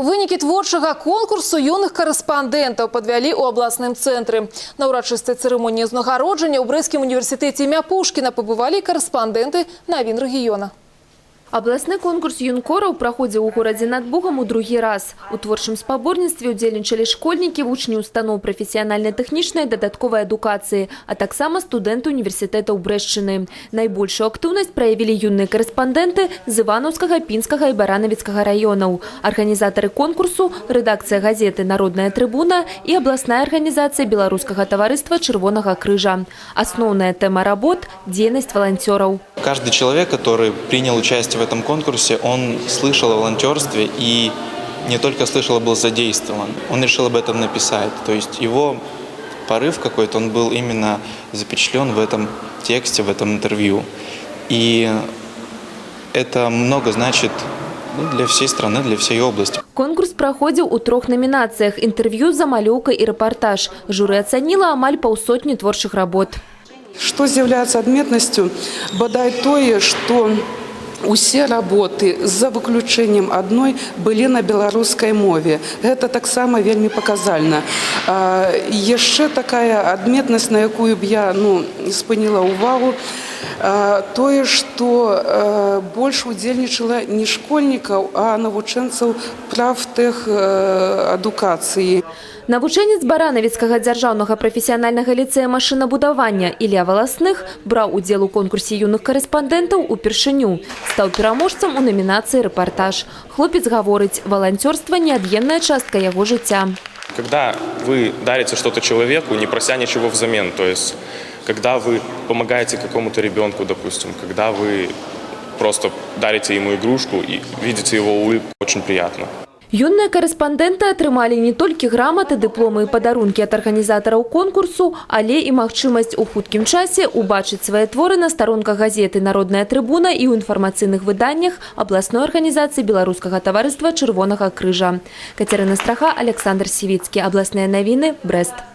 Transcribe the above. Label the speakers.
Speaker 1: Вынікі творчага конкурсу юных карэспандэнтаў падвялі ў абласным цэнтры. На ўрачыстай цырымоніі ўзнагароджання ў брэскім універсітэце імя Пушкіна пабывалі карэспандэнты навін рэгіёна.
Speaker 2: Абласны конкурс юнкораў праходзіў у горадзе над Бугам у другі раз. У творчым спаборніцтве ўдзельнічалі школьнікі, вучні устаноў прафесіянальна-тэхнічнай дадатковай адукацыі, а таксама студэнты універсітэтаў Брэшчыны. Найбольшую актыўнасць праявілі юныя карэспандэнты з Іванаўскага, Пінскага і Баранавіцкага раёнаў. Арганізатары конкурсу, рэдакцыя газеты «Народная трыбуна» і абласная арганізацыя Беларускага таварыства Чырвонага крыжа. Асноўная тэма работ – дзейнасць валанцёраў.
Speaker 3: Каждый человек, который принял участие в этом конкурсе, он слышал о волонтерстве и не только слышал, а был задействован. Он решил об этом написать. То есть его порыв какой-то, он был именно запечатлен в этом тексте, в этом интервью. И это много значит ну, для всей страны, для всей области.
Speaker 2: Конкурс праходзіў у трох намінацыях інтэрв'ю за малюўка і рэпартаж. Журы ацаніла амаль паўсотні творчых работ.
Speaker 4: Што з'яўляецца адметнасцю бадай тое, што усе работы за выключэннем адной былі на беларускай мове. Гэта таксама вельмі паказальна. А, яшчэ такая адметнасць, на якую б я ну, спыніла ўвагу, а, Тое, што а, больш удзельнічала не школьнікаў, а навучэнцаў правтэх адукацыі.
Speaker 2: Навучэнец Баранавіцкага дзяржаўнага прафесіянальнага ліцэя машынабудавання Ілля Валасных браў удзел у конкурсе юных карэспандэнтаў упершыню. Стаў пераможцам у намінацыі рэпартаж. Хлопец гаворыць, валанцёрства неад'емная частка яго жыцця.
Speaker 5: Когда вы дарите что-то человеку, не прося ничего взамен, то есть когда вы помогаете какому-то ребенку, допустим, когда вы просто дарите ему игрушку и видите его улыбку, очень приятно.
Speaker 2: Юныя карэспандэнты атрымалі не толькі граматы, дыпломы і падарункі ад арганізатараў конкурсу, але і магчымасць у хуткім часе убачыць свае творы на старонках газеты «Народная трыбуна» і ў інфармацыйных выданнях абласной арганізацыі Беларускага таварыства Чырвонага крыжа. Кацярына Страха, Александр Сівіцкі. Абласныя навіны, Брэст.